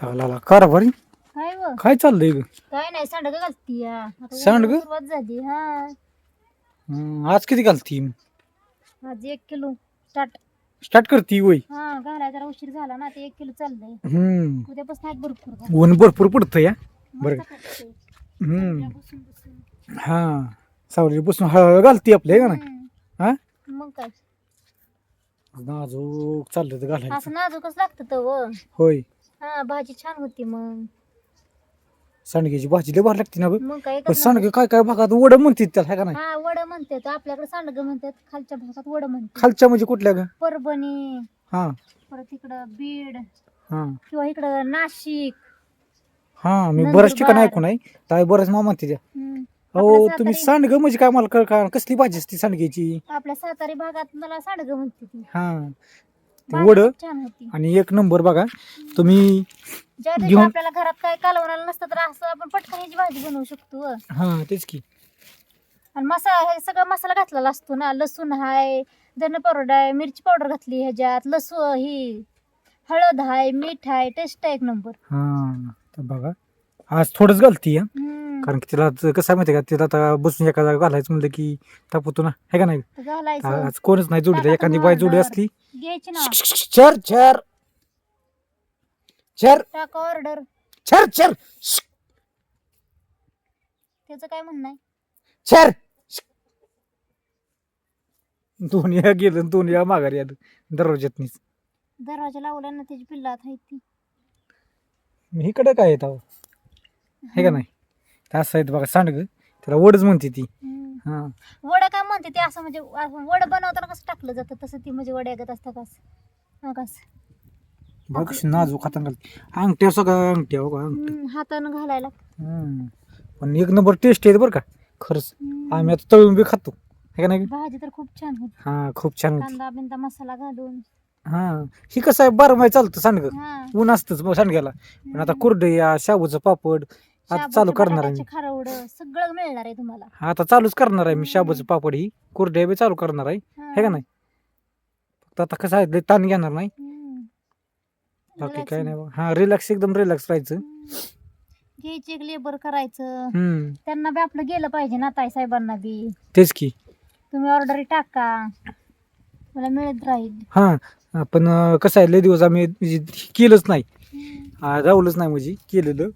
लागला कारभारी काय व? काय चाललंय ग? काय नाही सांडग घालती या. आता सांडगं? उन्हाळ्याला सुरुवात झाली हा. हं, आज किती घालती? आज एक किलो स्टार्ट स्टार्ट करती वय हा घालाय जरा उशीर झाला ना ते एक किलो चाललंय. हम्म. उद्यापासून आहेत भरपूर घाल. ऊन भरपूर पडतं या मस्त बरं. वाटतंय. हम्म. बसून बसून. हा. सावली बसून हळूहळू घालती आपल्या का नाही? हम्म. हा? मग काय? नाजूक चाललं तर घालायचं. असं नाजूकच लागतं तर व. होय. हा भाजी छान होती मग. सांडग्याची भाजी लय भारी लागते ना मग काय पण सांडगे काय काय भागात वड म्हणतात त्याला हाय का नाही? हा वड म्हणतात. आपल्याकडे सांडग म्हणतात खालच्या भागात वड म्हणतात. खालच्या म्हणजे कुठल्या ग? परभणी. हा. परत इकडं बीड. हा. किंवा इकडं नाशिक. हा मी नंदुरबार. बऱ्याच ठिकाणी ऐकून आहे. बऱ्याच मामा म्हणते त्या हम्म. अहो आपल्या तुम्ही सातारी- सांडग म्हणजे काय? मला कळ का कसली भाजी असते सांडग्याची? आपल्या सातारी भागात मला सांडग म्हणते ती. हा. ते वड खूप छान होती. आणि एक नंबर बघा तुम्ही ज्या दिवशी घेऊन- आपल्याला घरात काय कालवणाला नसतं तर असं आपण पटकन ह्याची भाजी बनवू शकतो व. हा तेच की. आणि मसाला हे सगळा मसाला घातलेला असतो ना लसूण हाय धने पावडर आहे मिरची पावडर घातली ह्याच्यात लसूण ही हळद हाय मीठ आहे टेस्ट आहे एक नंबर. हा तर बघा. आज थोडंच घालती हा? हम्म. कारण की तिला कसं आहे माहिती आहे का तिला आता बसून एका जागा घालायचं म्हणलं की तापवतो ना. है का नाही? घालायचं. आज कोणच नाही जोडीला. एखादी बाई जोडी. असली. घ्यायची ना. चर चर. चर. टाका ऑर्डर चर चर. त्याचं काय म्हणणं आहे? चर. दोन या गेलं दोन या माघारी आलं. दरवाज्यातनीच. दरवाजा लावला ना त्याची पिल्ला आहेत ती. मी इकडे काय येत आहो? हे का नाही? ते असं आहे बघा सांडग त्याला वडच म्हणते ती. हम्म. हा. वड काय म्हणते ते असं म्हणजे असं वड बनवताना कसं टाकलं जातं? तसं ती म्हणजे वड्यागत असतं कसं हा कसं बघ कशी नाजूक हातान घालते अंगठ्या सगळं अंगठ्या हो का अंगठ्या. हम्म, हातानं घालायला. हम्म. पण एक नंबर टेस्ट आहे बरं का खरंच. हम्म. आम्ही आता तळून बी खातो. हे का नाही? भाजी तर खूप छान होती. हा खूप छान होती. कांदा बिंदा मसाला घालून. हा. ही कसं आहे बारा महिने चालतं सांडग हा. ऊन असतंच मग सांडग्याला. पण आता कुरडया शाबूचं पापड आता चालू करणार आहे मी. खारवड सगळं मिळणार आहे तुम्हाला. आता चालूच करणार आहे मी. शाबूचं पापड ही. कुरडया बी चालू करणार आहे. हा. का नाही? फक्त आता कसं आहे लय ताण घेणार नाही. हम्म. बाकी Relax काय नाही बघ. हा रिलॅक्स एकदम रिलॅक्स राहायचं. हम्म. घ्यायची एक लेबर करायचं. हम्म. त्यांना बी आपलं गेलं पाहिजे ना ताई साहेबांना बी. तेच की. तुम्ही ऑर्डर टाका. मला मिळत राहील. हा पण अं, कसं आहे लय दिवस आम्ही केलंच नाही. हम्म. हा जाऊलच नाही म्हणजे केलेलं.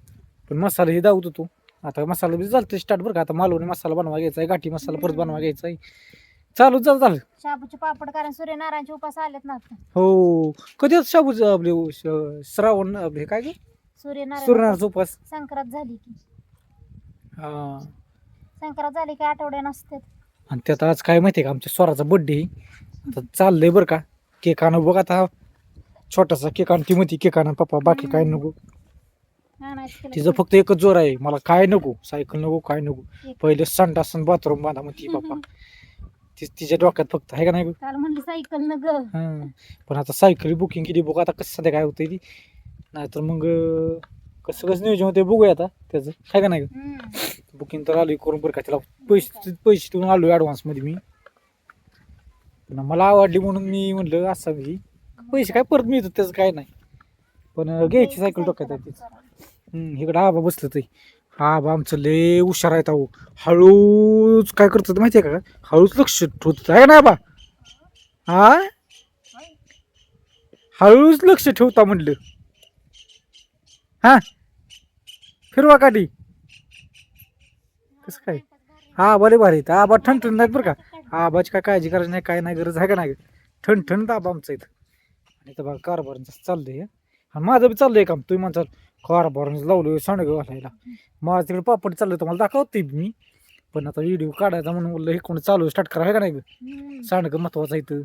पण मसाला हे दावत होतो आता मसाला बी चालतं स्टार्ट बरं का. आता मालवणी मसाला बनवा घ्यायचा आहे गाठी मसाला परत बनवा घ्यायचा आहे चालूच झालं झालं शाबूचे पापड कारण सूर्यनारायणचे उपास आलेत ना आता. हो. कधी आता शाबूचं आपले श- श्रावण आपले काय गे? सूर्यनारायण सूर्यनारायणचा उपास. संक्रांत झाली की. हा. संक्रांत झाली की आठवड्या नसतात आणि त्यात आज काय माहिती आहे का? आमच्या स्वराचा बड्डे आता चाललंय बरं का. केक आणू बघ आता. छोटासा केक आण ती म्हणती केक आणा पप्पा बाकी काय नको. तिचं फक्त एकच जोर आहे मला काय नको सायकल नको काय नको. पहिले संडास बाथरूम बांधा म्हणती पप्पा ती तिच्या डोक्यात फक्त आहे का नाही काल म्हणली सायकल न ग. हा. पण आता सायकल बुकिंग केली बघ आता कसं सध्या काय होतंय ती. नाहीतर मग अं, कसं कसं नियोजन होते बघूया आता त्याचं. आहे का नाही हम्म. बुकिंग तर आलोय करून बरं का त्याला पैसे पैसे देऊन आलोय ॲडव्हान्समध्ये मी. पण मला आवडली म्हणून मी म्हणलं असं की पैसे काय परत मिळतात त्याचं काय नाही. पण अं, घ्यायची सायकल डोक्यात आहे तिचं. इकडं आबा बसलं ते. हा आबा आमचं लय हुशार आहेत अहो. हळूच काय करतात माहिती आहे का? हळूच लक्ष ठेवतात. आहे ना आबा? हा हळूच लक्ष ठेवता म्हणलं. हा? फिरवा काठी. कसं काय? हा बरे भारी आहेत. आबा ठणठण नाहीत बरं का? आबाची काय काळजी करायची नाही काय नाही गरज आहे का नाही? ठणठण आबा आमचं इथं. आणि इथं बघा कारभार चाललंय आणि माझं बी चाललंय काम. तुम्ही म्हणता कारभार लावलोय सांडगं घालायला. माझं तिकडे पापड चाललंय तुम्हाला दाखवते मी. पण आता व्हिडिओ काढायचा म्हणून म्हणलं हे कोणी चालू स्टार्ट करा आहे का नाही. सांडगं महत्वाचं इथं.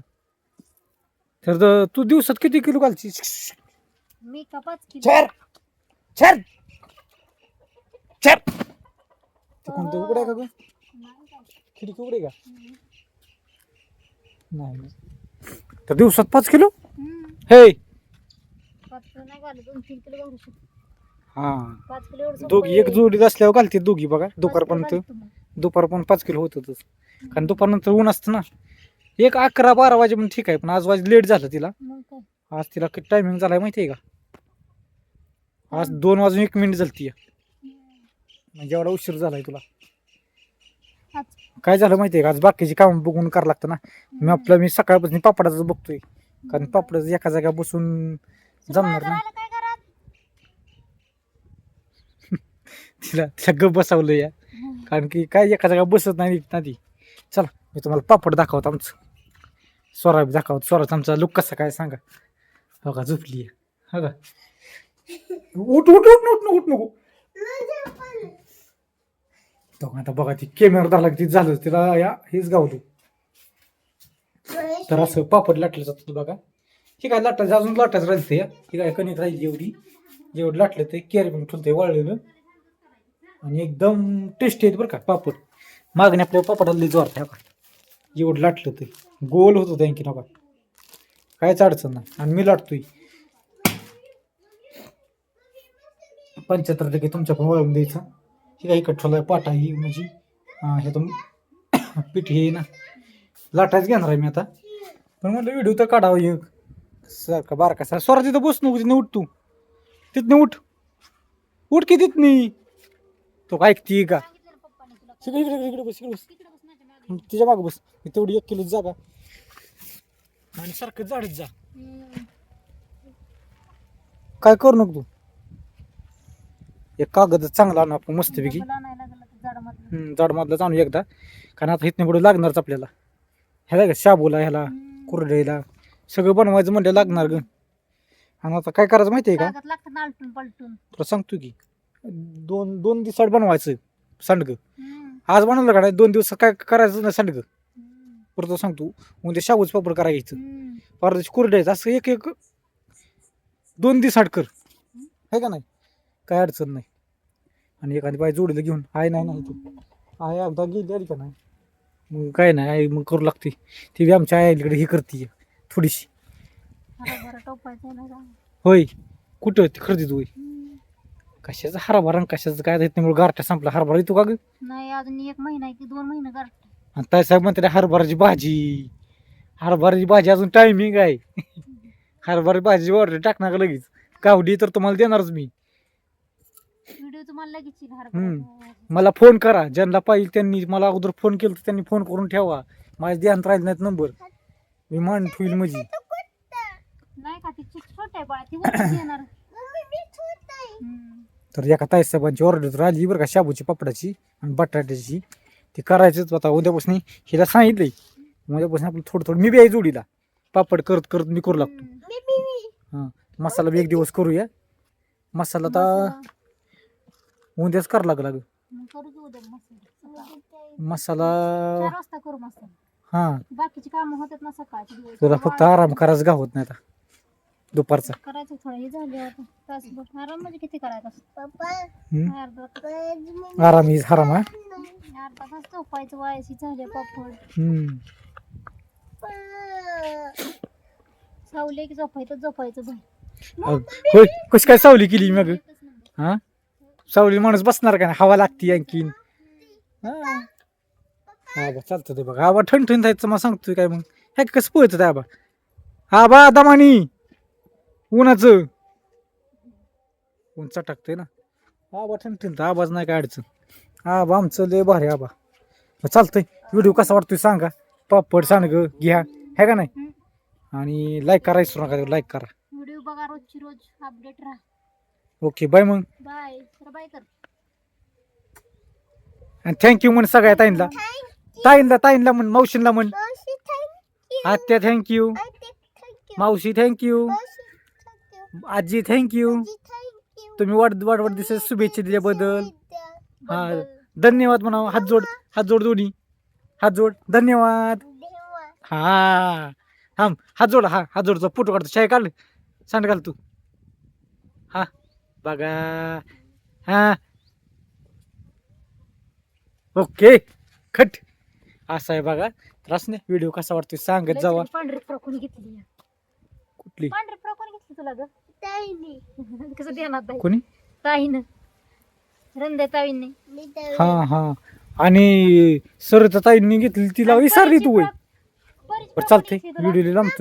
तर तू दिवसात किती किलो घालची मी कोणतं उघडं आहे का. खिडकी उघडे का. नाही. तर दिवसात पाच किलो. हे. हा. पाच किलो एवढं सोपं दोघी एक आहे. जोडीत असल्यावर घालते दोघी बघा. दुपारपर्यंत. दुपारपर्यंत पाच किलो होत होतच कारण दुपारनंतर ऊन असतं ना. एक अकरा बारा वाजे पण ठीक आहे पण आज वाजे लेट झालं तिला. आज तिला किती टायमिंग झालाय माहिती आहे का? आज दोन वाजून एक मिनिट झालती. म्हणजे एवढा उशीर झालाय तुला. काय झालं माहितीये का? आज बाकीची कामं बघून करावं लागतं ना. मी आपलं मी सकाळपासून पापडाच बघतोय. कारण पापडाच एका जागा बसून जमणार ना आला काय घरात तिला तिला गप या. कारण की काय एका जागा बसत नाही ना ती. चला मी तुम्हाला पापड दाखवतो आमचं. स्वरा दाखवतो. स्वराचा आमचा लुक कसा काय सांगा. हो का झोपली हो का? उठ उठ उठ उठ उठ नको तो आता बघा ती कॅमेरा धरला ती झालं. तिला या हेच गावलो तर असं पापड लाटलं जातं बघा. ठीक काय लाटायचं? अजून लाटायचं राहिलं ते ठीक काय कणिक राहिली एवढी. जेवढं लाटलं ते केअर पण ठेवतंय वाळलेलं. आणि एकदम टेस्टी आहेत बरं का पापड. मागणी आपल्या पापडाला लई जोर का? जेवढं लाटलं ते गोल होत होतं आणखी नका कायच अडचण नाही. आणि मी लाटतोय. पंच्याहत्तर टक्के तुमच्या पण वळून द्यायचं. हे काय इकडं ठेवलाय? पाटा ही म्हणजे हे तुम पीठ हे ना. लाटायच घेणार आहे मी आता. पण म्हटलं व्हिडिओ तर काढावं एक. सारखा बारका सार स्वरा तिथं बस नको. तिथनं उठ तू. तिथनं उठ. उठ की तिथनी. तो काय ऐकते का तुला इकडे इकडे इकडे बस इकडे बस. तिच्या मागं बस. मी तेवढी एक किलो जागा. आणि सारखं झाडत जा. काय करू नको तू? एक कागद चांगला आणू आपण मस्तपैकी. हम्म, जाडमधलाच आणू एकदा. कारण आता इथनं पुढे लागणारच आपल्याला. ह्याला का शाबूला ह्याला हम्म. कुरडईला. सगळं बनवायचं म्हणलं लागणार ग. आणि आता काय करायचं माहिती आहे का तुला सांगतो की. दोन दोन दिवसात बनवायचं सांडगं. आज बनवलं का नाही? दोन दिवस काय करायचं नाही सांडगं. परत सांगतो उद्या शाबूच पापड करायचं. परत कुरडायचं असं एक एक दोन दिवस कर. आहे का नाही? काय अडचण नाही. आणि एखादी बाई जोडीला घेऊन आहे नाही नाही तू. आहे एकदा गेली आली का नाही? मग काय नाही आई मग करू लागते. ती बी आमच्या आईकडे हे करते थोडीशी. होय. कुठं? ती खरेदी हम्म. कशाचं हरभरा आणि कशाचं काय त्यामुळे गारठा संपला. हरभरा येतो का ग? नाही अजून एक महिना आहे की दोन महिने गाठ आणि ताई साहेब म्हणते हरभराची भाजी. हरभराची भाजी अजून टायमिंग आहे. हरभरा भाजी ऑर्डर टाकणार का लगेच? गावडी तर तुम्हाला देणारच मी. व्हिडिओ तुम्हाला लगेच येईल हम्म. हरभरा मला फोन करा. ज्यांना पाहिजे त्यांनी मला अगोदर फोन केला तर त्यांनी फोन करून ठेवा. माझ्या ध्यान राहिले नाहीत नंबर मी मान ठेवील म्हणजे नाही का ती छोट आहे बाळा ती येणार. तर एका ताई साहेबांची ऑर्डर आली बरं का शाबूची पापडाची आणि बटाट्याची. ती करायचंच आता उद्यापासून हिला सांगितलंय उद्यापासून आपलं थोडं थोडं मी बी आहे जोडीला. पापड करत करत मी करू लागतो. हां मसाला बी एक दिवस करूया. मसाला तर मसाला. उद्याच करावं लागला मसाला. हां. तुला फक्त आराम करायचं गावत नाही आता? दुपारचा. करायचं थोडं हे झाले आता. तासभर. आराम म्हणजे किती करायचं? हम्म? अर्धा आराम ही हराम हा? अर्धा तास झोपायचं वायसी झाले पापड हम्म. सावले की झोपायचं झोपायचं अग, होय कशी काय सावली केली मग? हा? सावली माणूस बसणार का नाही? हवा लागती आणखीन. हा? हा बा चालतं ते बघा. आबा ठणठण जायचं मला सांगतोय काय मग? हे कसं पळतं ते आबा? आबा दमानी उन्हाचं. ऊन चटकतंय ना. आबा ठणठण आवाज नाही काय अडचण. आबा आमचं लय भारी आबा. चालतंय. व्हिडिओ कसा वाटतोय सांगा. पापड सांग घ्या. है का नाही? आणि लाईक करा विसरू नका लाईक करा. व्हिडिओ बघा रोजची रोज. अपडेट राहा. ओके बाय मग. बाय तर बाय कर. आणि थँक्यू म्हण सगळ्या ताईंला ताईंला ताईंला म्हण मावशींला म्हण. आत्या थँक्यू मावशी थँक्यू आजी थँक्यू तुम्ही वाढ वाढ दिवसात शुभेच्छा दिल्याबद्दल. हा धन्यवाद म्हणा हात जोड हात जोड दोन्ही. हात जोड. धन्यवाद. हा. थांब. हात जोड हा हात जोडचा फोटो काढतो. शाय काढ. सांड घाल तू. हा. बघा. हा. ओके. खट. असं आहे बघा. तर असं नाही. व्हिडिओ कसा वाटतोय सांगत जावा. पांढरी फ्रॉक कोणी घेतली कुठली? पांढरी फ्रॉक कोणी घेतली तुला ग? कसं ध्यानात बाई कोणी? ताईनं. रंदे ताईंनी. हा हा. आणि सरिता ताईंनी घेतली तिला विसरली तू होय. बरं तुला. व्हिडिओ लांबतो